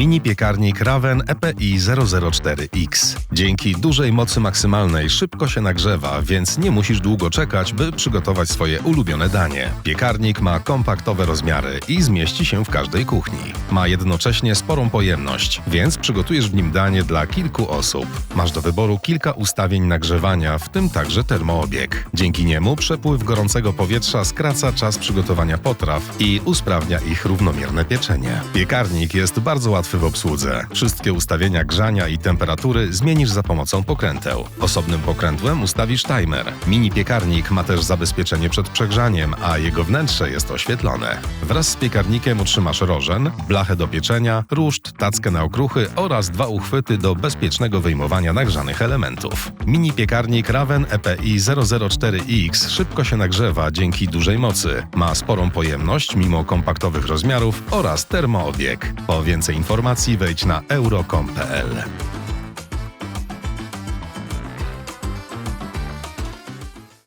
Mini piekarnik Raven EPI 004X. Dzięki dużej mocy maksymalnej szybko się nagrzewa, więc nie musisz długo czekać, by przygotować swoje ulubione danie. Piekarnik ma kompaktowe rozmiary i zmieści się w każdej kuchni. Ma jednocześnie sporą pojemność, więc przygotujesz w nim danie dla kilku osób. Masz do wyboru kilka ustawień nagrzewania, w tym także termoobieg. Dzięki niemu przepływ gorącego powietrza skraca czas przygotowania potraw i usprawnia ich równomierne pieczenie. Piekarnik jest bardzo łatwy w obsłudze. Wszystkie ustawienia grzania i temperatury zmienisz za pomocą pokręteł. Osobnym pokrętłem ustawisz timer. Mini piekarnik ma też zabezpieczenie przed przegrzaniem, a jego wnętrze jest oświetlone. Wraz z piekarnikiem otrzymasz rożen, blachę do pieczenia, ruszt, tackę na okruchy oraz dwa uchwyty do bezpiecznego wyjmowania nagrzanych elementów. Mini piekarnik Raven EPI 004X szybko się nagrzewa dzięki dużej mocy. Ma sporą pojemność mimo kompaktowych rozmiarów oraz termoobieg. Po więcej informacji wejdź na euro.com.pl.